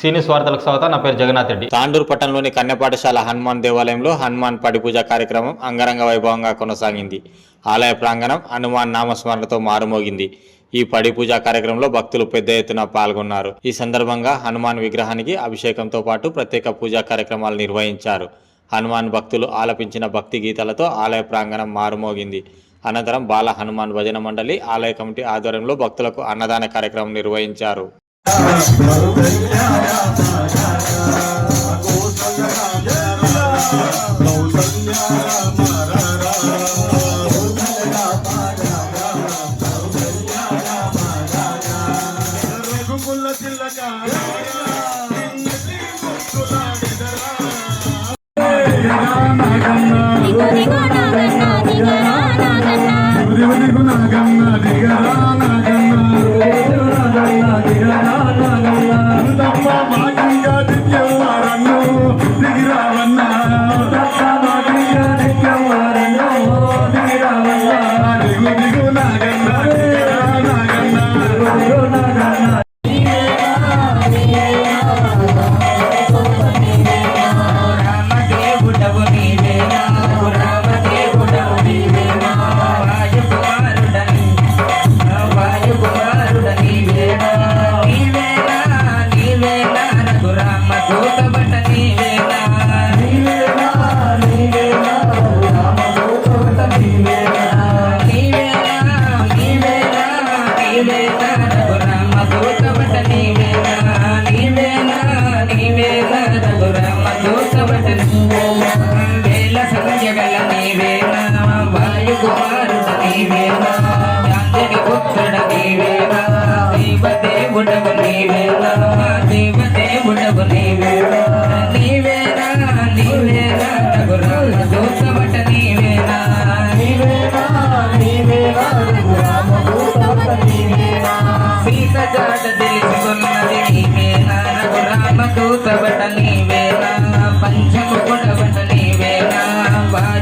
సీనియస్ వార్తలకు స్వాగతం నా పేరు జగన్నాథ్ రెడ్డి. తాండూరు పట్టణంలోని కన్యపాఠశాల హనుమాన్ దేవాలయంలో హనుమాన్ పడిపూజ కార్యక్రమం అంగరంగ వైభవంగా కొనసాగింది. ఆలయ ప్రాంగణం హనుమాన్ నామస్మరణతో మారుమోగింది. ఈ పడి పూజ కార్యక్రమంలో భక్తులు పెద్ద ఎత్తున పాల్గొన్నారు. ఈ సందర్భంగా హనుమాన్ విగ్రహానికి అభిషేకంతో పాటు ప్రత్యేక పూజా కార్యక్రమాలు నిర్వహించారు. హనుమాన్ భక్తులు ఆలపించిన భక్తి గీతాలతో ఆలయ ప్రాంగణం మారుమోగింది. అనంతరం బాల హనుమాన్ భజన మండలి ఆలయ కమిటీ ఆధ్వర్యంలో భక్తులకు అన్నదాన కార్యక్రమం నిర్వహించారు. దిగు దిగు నాగన్న దిగరా నాగన్న. రామదేవుడవు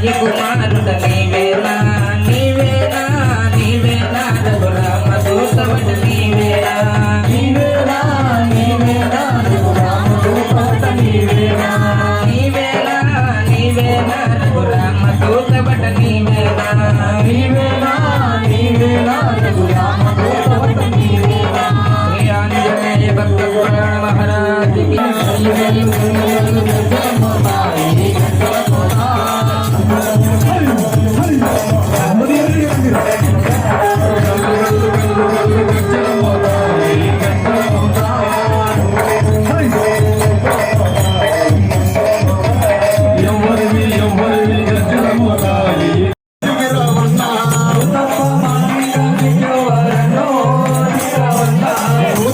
llegó.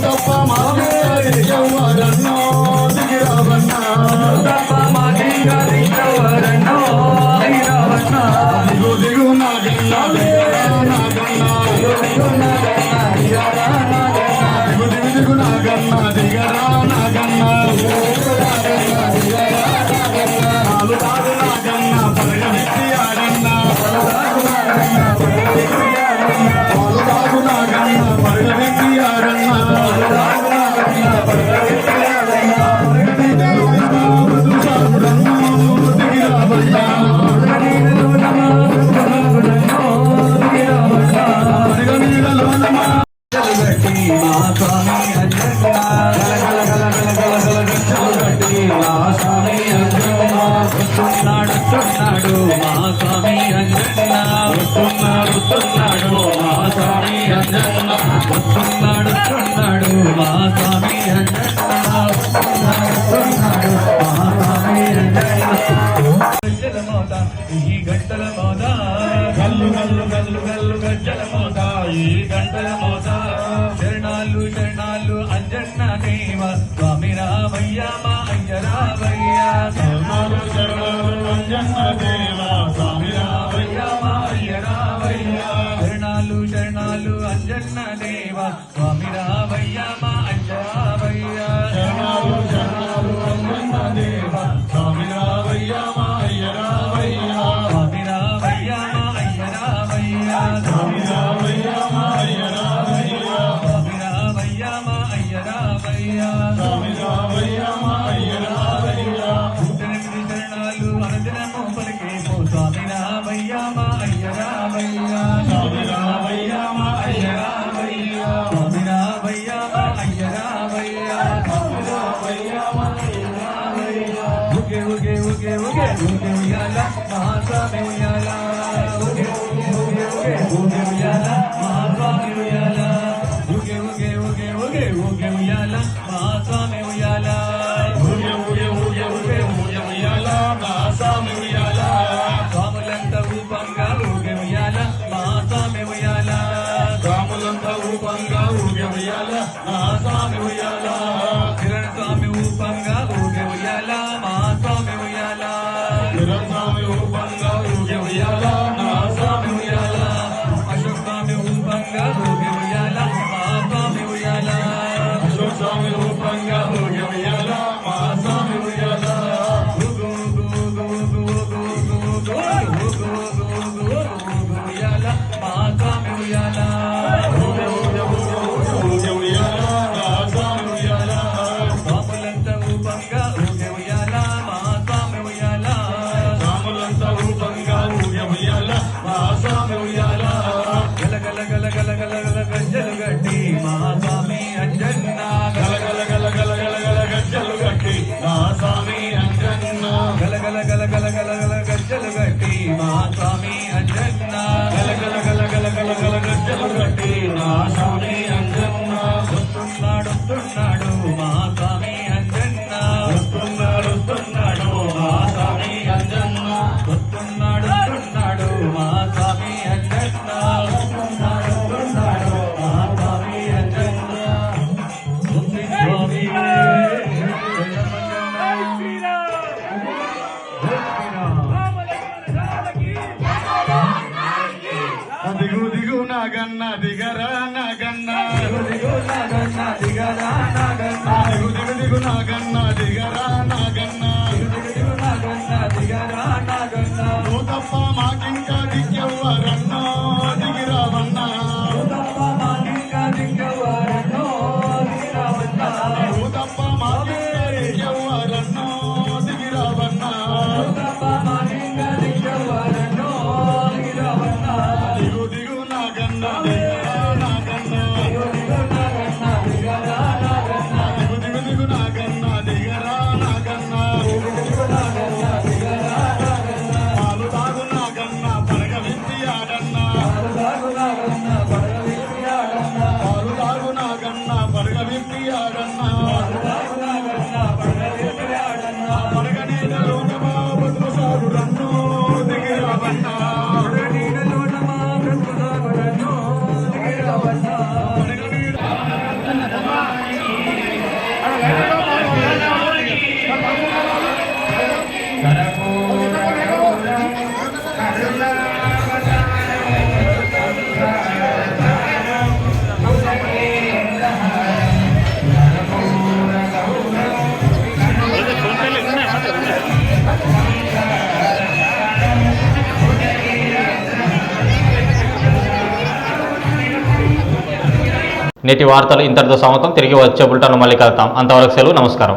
వస్తున్నాడు మా స్వామి అంజన్న వస్తున్నాడు వస్తున్నాడు మా స్వామి వస్తున్నాడు వస్తున్నాడు మా స్వామి అంజన్న అంజన్న దేవ స్వామి రావయ్య మా అంజరావయ్య శరణాలు శరణాలు అంజన్న దేవ స్వామి రావయ్య మా అయ్యరావయ్య స్వామి రావయ్య మా అయ్యరావయ్య స్వామి రావయ్య మా అయ్యరావయ్య Hallelujah. ಮಾತಾಡು ಮಾತಾ Bye. నేటి వార్తలు ఇంతటితో సమతం తిరిగి వచ్చే బులెటన్లు మళ్ళీ కలుతాం అంతవరకు సెలవు. నమస్కారం.